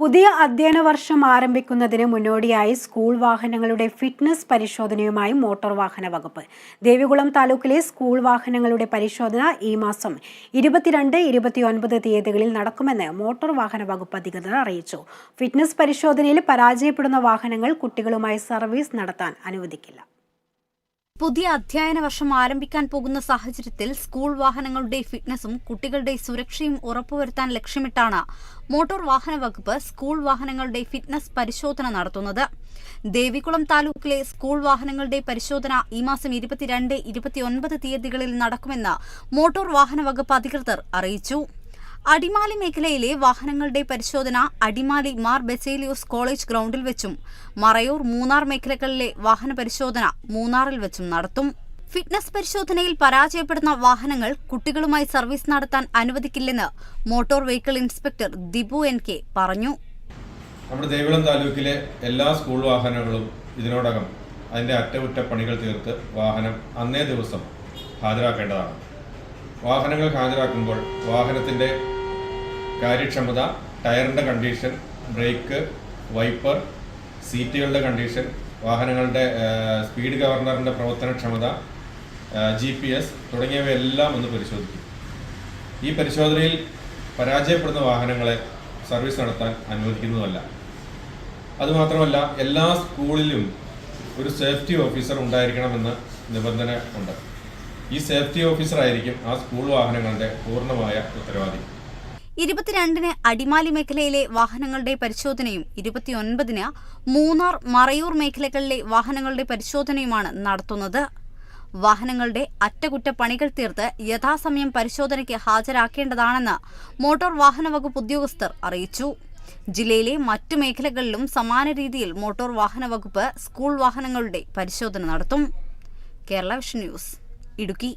പുതിയ അധ്യയന വർഷം ആരംഭിക്കുന്നതിന് മുന്നോടിയായി സ്കൂൾ വാഹനങ്ങളുടെ ഫിറ്റ്നസ് പരിശോധനയുമായി മോട്ടോർ വാഹന വകുപ്പ്. ദേവികുളം താലൂക്കിലെ സ്കൂൾ വാഹനങ്ങളുടെ പരിശോധന ഈ മാസം ഇരുപത്തിരണ്ട് ഇരുപത്തിയൊൻപത് തീയതികളിൽ നടക്കുമെന്ന് മോട്ടോർ വാഹന വകുപ്പ് അധികൃതർ അറിയിച്ചു. ഫിറ്റ്നസ് പരിശോധനയിൽ പരാജയപ്പെടുന്ന വാഹനങ്ങൾ കുട്ടികളുമായി സർവീസ് നടത്താൻ അനുവദിക്കില്ല. പുതിയ അധ്യയന വർഷം ആരംഭിക്കാൻ പോകുന്ന സാഹചര്യത്തിൽ സ്കൂൾ വാഹനങ്ങളുടെ ഫിറ്റ്നസും കുട്ടികളുടെ സുരക്ഷയും ഉറപ്പുവരുത്താൻ ലക്ഷ്യമിട്ടാണ് മോട്ടോർ വാഹന വകുപ്പ് സ്കൂൾ വാഹനങ്ങളുടെ ഫിറ്റ്നസ് പരിശോധന നടത്തുന്നത്. ദേവികുളം താലൂക്കിലെ സ്കൂൾ വാഹനങ്ങളുടെ പരിശോധന ഈ മാസം ഇരുപത്തിരണ്ട് ഇരുപത്തിയൊൻപത് തീയതികളിൽ നടക്കുമെന്ന് മോട്ടോർ വാഹന വകുപ്പ് അധികൃതർ അറിയിച്ചു. അടിമാലി മേഖലയിലെ വാഹനങ്ങളുടെ പരിശോധന അടിമാലി മാർ ബെസേലിയോസ് കോളേജ് ഗ്രൗണ്ടിൽ വെച്ചും മറയൂർ മൂന്നാർ മേഖലകളിലെ വാഹന പരിശോധന മൂന്നാറിൽ വെച്ചും നടത്തും. ഫിറ്റ്നസ് പരിശോധനയിൽ പരാജയപ്പെടുന്ന വാഹനങ്ങൾ കുട്ടികളുമായി സർവീസ് നടത്താൻ അനുവദിക്കില്ലെന്ന് motor vehicle inspector Dibu N K പറഞ്ഞു. നമ്മുടെ ദേവികുളം താലൂക്കിലെ എല്ലാ സ്കൂൾ വാഹനങ്ങളും ഇതിനോടകം അതിന്റെ അറ്റകുറ്റപ്പണികൾ തീർത്ത് വാഹനം അന്നേ ദിവസം ഹാജരാക്കേണ്ടതാണ്. വാഹനങ്ങൾ ഹാജരാക്കുമ്പോൾ വാഹനത്തിന്റെ കാര്യക്ഷമത ടയറിന്റെ കണ്ടീഷൻ ബ്രേക്ക് വൈപ്പർ സീറ്റുകളുടെ കണ്ടീഷൻ വാഹനങ്ങളുടെ സ്പീഡ് ഗവർണറിന്റെ പ്രവർത്തനക്ഷമത ജി പി എസ് തുടങ്ങിയവയെല്ലാം ഒന്ന് പരിശോധിക്കും. ഈ പരിശോധനയിൽ പരാജയപ്പെടുന്ന വാഹനങ്ങളെ സർവീസ് നടത്താൻ അനുവദിക്കുന്നതല്ല. അതുമാത്രമല്ല എല്ലാ സ്കൂളിലും ഒരു സേഫ്റ്റി ഓഫീസർ ഉണ്ടായിരിക്കണമെന്ന് നിബന്ധന ഉണ്ട്. ഈ സേഫ്റ്റി ഓഫീസർ ആയിരിക്കും ആ സ്കൂൾ വാഹനങ്ങളുടെ പൂർണമായ ഉത്തരവാദി. ഇരുപത്തിരണ്ടിന് അടിമാലി മേഖലയിലെ വാഹനങ്ങളുടെ പരിശോധനയും ഇരുപത്തിയൊൻപതിന് മൂന്നാർ മറയൂർ മേഖലകളിലെ വാഹനങ്ങളുടെ പരിശോധനയുമാണ് നടത്തുന്നത്. വാഹനങ്ങളുടെ അറ്റകുറ്റപ്പണികൾ തീർത്ത് യഥാസമയം പരിശോധനയ്ക്ക് ഹാജരാക്കേണ്ടതാണെന്ന് മോട്ടോർ വാഹന വകുപ്പ് ഉദ്യോഗസ്ഥർ അറിയിച്ചു. ജില്ലയിലെ മറ്റു മേഖലകളിലും സമാന രീതിയിൽ മോട്ടോർ വാഹന വകുപ്പ് സ്കൂൾ വാഹനങ്ങളുടെ പരിശോധന നടത്തും. Kerala vision news. ഇടുക്കി.